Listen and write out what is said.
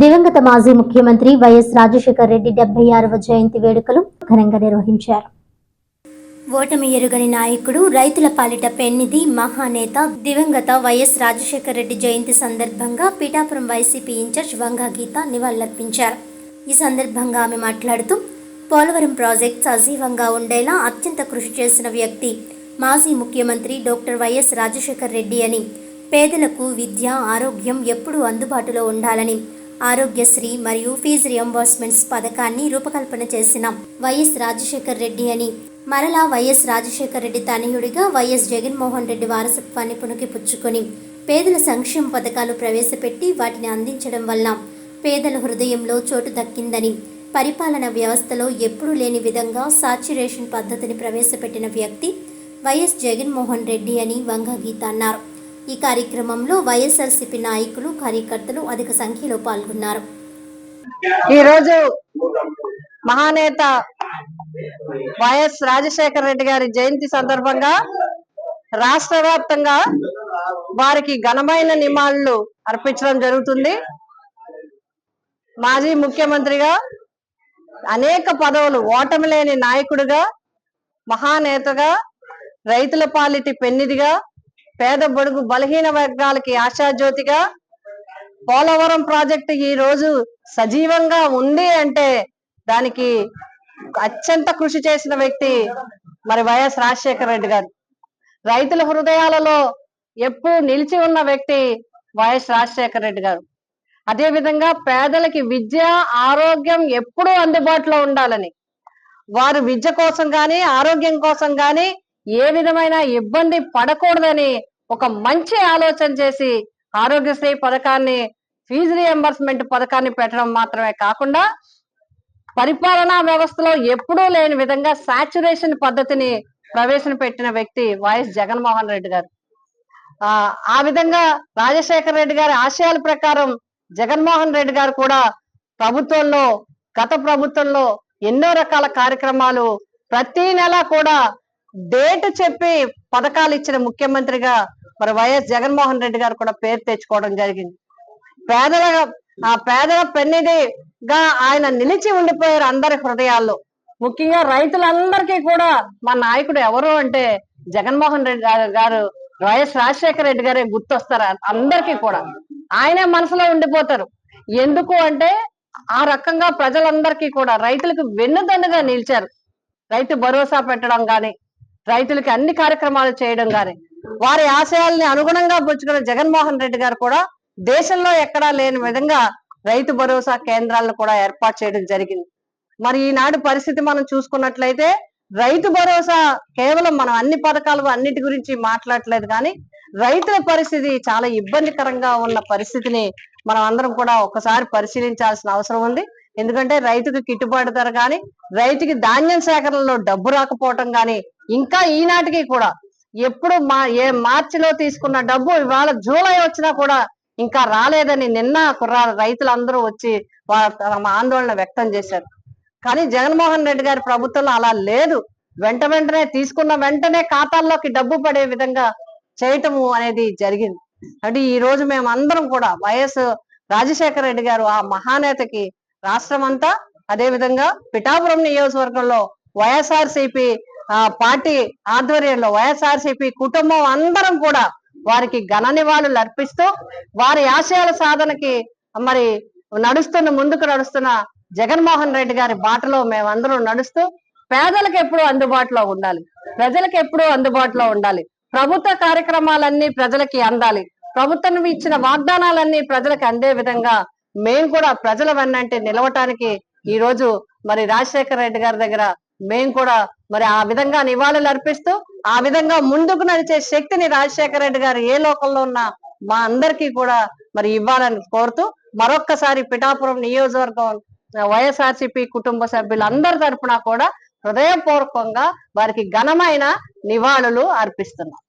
దివంగత మాజీ ముఖ్యమంత్రి వైఎస్ రాజశేఖర రెడ్డి డెబ్బై ఆరవ జయంతి వేడుకలు ఘనంగా నిర్వహించారు. ఓటమి ఎరుగని నాయకుడు రైతుల పాలిట పెన్నిధి మహానేత దివంగత వైఎస్ రాజశేఖర రెడ్డి జయంతి సందర్భంగా Pithapuram YCP in charge Vanga Geetha నివాళులర్పించారు. ఈ సందర్భంగా ఆమె మాట్లాడుతూ పోలవరం ప్రాజెక్ట్ సజీవంగా ఉండేలా అత్యంత కృషి చేసిన వ్యక్తి మాజీ ముఖ్యమంత్రి డాక్టర్ వైఎస్ రాజశేఖర రెడ్డి అని పేదలకు విద్య ఆరోగ్యం ఎప్పుడూ అందుబాటులో ఉండాలని ఆరోగ్యశ్రీ మరియు ఫీజు రియంబర్స్మెంట్స్ పథకాన్ని రూపకల్పన చేసిన. వైఎస్ రాజశేఖర్ రెడ్డి అని. మరలా వైఎస్ రాజశేఖర్ రెడ్డి తనయుడిగా వైఎస్ జగన్మోహన్ రెడ్డి వారసత్వాన్ని పుణుకిపుచ్చుకొని పేదల సంక్షేమ పథకాలు ప్రవేశపెట్టి వాటిని అందించడం వల్ల పేదల హృదయంలో చోటు దక్కిందని పరిపాలన వ్యవస్థలో ఎప్పుడూ లేని విధంగా సాచ్యురేషన్ పద్ధతిని ప్రవేశపెట్టిన వ్యక్తి వైఎస్ జగన్మోహన్ రెడ్డి అని వంగ గీత అన్నారు. ఈ కార్యక్రమంలో వైఎస్ఆర్సీపీ నాయకులు కార్యకర్తలు అధిక సంఖ్యలో పాల్గొన్నారు. ఈరోజు మహానేత వైఎస్ రాజశేఖర రెడ్డి గారి జయంతి సందర్భంగా రాష్ట్ర వ్యాప్తంగా వారికి ఘనమైన నివాళులు అర్పించడం జరుగుతుంది. మాజీ ముఖ్యమంత్రిగా అనేక పదవులు ఓటమి లేని నాయకుడిగా మహానేతగా రైతుల పాలిటి పెన్నిదిగా పేద బడుగు బలహీన వర్గాలకి ఆశాజ్యోతిగా పోలవరం ప్రాజెక్టు ఈ రోజు సజీవంగా ఉంది అంటే దానికి అత్యంత కృషి చేసిన వ్యక్తి మరి వైఎస్ రాజశేఖర రెడ్డి గారు. రైతుల హృదయాలలో ఎప్పుడు నిలిచి ఉన్న వ్యక్తి వైఎస్ రాజశేఖర రెడ్డి గారు. అదే విధంగా పేదలకి విద్య ఆరోగ్యం ఎప్పుడూ అందుబాటులో ఉండాలని. వారు విద్య కోసం కానీ ఆరోగ్యం కోసం కానీ ఏ విధమైన ఇబ్బంది పడకూడదని ఒక మంచి ఆలోచన చేసి ఆరోగ్యశ్రీ పథకాన్ని ఫీజు రియంబర్స్మెంట్ పథకాన్ని పెట్టడం మాత్రమే కాకుండా పరిపాలనా వ్యవస్థలో ఎప్పుడూ లేని విధంగా సాచురేషన్ పద్ధతిని ప్రవేశపెట్టిన వ్యక్తి వైఎస్ జగన్మోహన్ రెడ్డి గారు. ఆ ఆ విధంగా రాజశేఖర రెడ్డి గారి ఆశయాల ప్రకారం జగన్మోహన్ రెడ్డి గారు కూడా ప్రభుత్వంలో గత ప్రభుత్వంలో ఎన్నో రకాల కార్యక్రమాలు ప్రతి నెల కూడా డేట్ చెప్పి పథకాలు ఇచ్చిన ముఖ్యమంత్రిగా మరి వైఎస్ జగన్మోహన్ రెడ్డి గారు కూడా పేరు తెచ్చుకోవడం జరిగింది. పేదల ఆ పేదల పెన్నిదిగా ఆయన నిలిచి ఉండిపోయారు అందరి హృదయాల్లో. ముఖ్యంగా రైతులందరికీ కూడా మా నాయకుడు ఎవరు అంటే జగన్మోహన్ రెడ్డి గారు- గారు వైఎస్ రాజశేఖర రెడ్డి గారే గుర్తొస్తారు అందరికీ కూడా. ఆయనే మనసులో ఉండిపోతారు. ఎందుకు అంటే ఆ రకంగా ప్రజలందరికీ కూడా రైతులకు వెన్నుదన్నుగా నిలిచారు. రైతు భరోసా పెట్టడం కానీ రైతులకి అన్ని కార్యక్రమాలు చేయడం గాని వారి ఆశయాల్ని అనుగుణంగా పుచ్చుకున్న జగన్మోహన్ రెడ్డి గారు కూడా దేశంలో ఎక్కడా లేని విధంగా రైతు భరోసా కేంద్రాలను కూడా ఏర్పాటు చేయడం జరిగింది. మరి ఈనాడు పరిస్థితి మనం చూసుకున్నట్లయితే రైతు భరోసా కేవలం మనం అన్ని పథకాలు అన్నిటి గురించి మాట్లాడట్లేదు కానీ రైతుల పరిస్థితి చాలా ఇబ్బందికరంగా ఉన్న పరిస్థితిని మనం అందరం కూడా ఒకసారి పరిశీలించాల్సిన అవసరం ఉంది. ఎందుకంటే రైతుకు గిట్టుబాటు ధర కానీ రైతుకి ధాన్యం సేకరణలో డబ్బు రాకపోవటం కానీ ఇంకా ఈనాటికి కూడా ఎప్పుడు మా ఏ మార్చిలో తీసుకున్న డబ్బు ఇవాళ జూలై వచ్చినా కూడా ఇంకా రాలేదని నిన్న కుర్రా రైతులందరూ వచ్చి తమ ఆందోళన వ్యక్తం చేశారు. కానీ జగన్మోహన్ రెడ్డి గారి ప్రభుత్వంలో అలా లేదు. వెంట వెంటనే తీసుకున్న వెంటనే ఖాతాల్లోకి డబ్బు పడే విధంగా చేయటము అనేది జరిగింది. అంటే ఈ రోజు మేము అందరం కూడా వైఎస్ రాజశేఖర రెడ్డి గారు ఆ మహానేతకి రాష్ట్రం అంతా అదే విధంగా పిఠాపురం నియోజకవర్గంలో వైఎస్ఆర్ సిపి ఆ పార్టీ ఆధ్వర్యంలో వైఎస్ఆర్సిపి కుటుంబం అందరం కూడా వారికి ఘన నివాళులు అర్పిస్తూ వారి ఆశయాల సాధనకి మరి నడుస్తున్న ముందుకు నడుస్తున్న జగన్మోహన్ రెడ్డి గారి బాటలో మేమందరం నడుస్తూ పేదలకు ఎప్పుడూ అందుబాటులో ఉండాలి. ప్రజలకు ఎప్పుడూ అందుబాటులో ఉండాలి. ప్రభుత్వ కార్యక్రమాలన్నీ ప్రజలకి అందాలి. ప్రభుత్వం ఇచ్చిన వాగ్దానాలన్నీ ప్రజలకు అందే విధంగా మేము కూడా ప్రజల వెన్నంటే నిలవటానికి ఈ రోజు మరి రాజశేఖర రెడ్డి గారి దగ్గర మేము కూడా మరి ఆ విధంగా నివాళులు అర్పిస్తూ ఆ విధంగా ముందుకు నడిచే శక్తిని రాజశేఖర రెడ్డి గారు ఏ లోకంలో ఉన్నా మా అందరికీ కూడా మరి ఇవ్వాలని కోరుతూ మరొక్కసారి పిఠాపురం నియోజకవర్గం వైఎస్ఆర్సీపీ కుటుంబ సభ్యులందరి తరఫున కూడా హృదయపూర్వకంగా వారికి ఘనమైన నివాళులు అర్పిస్తున్నాం.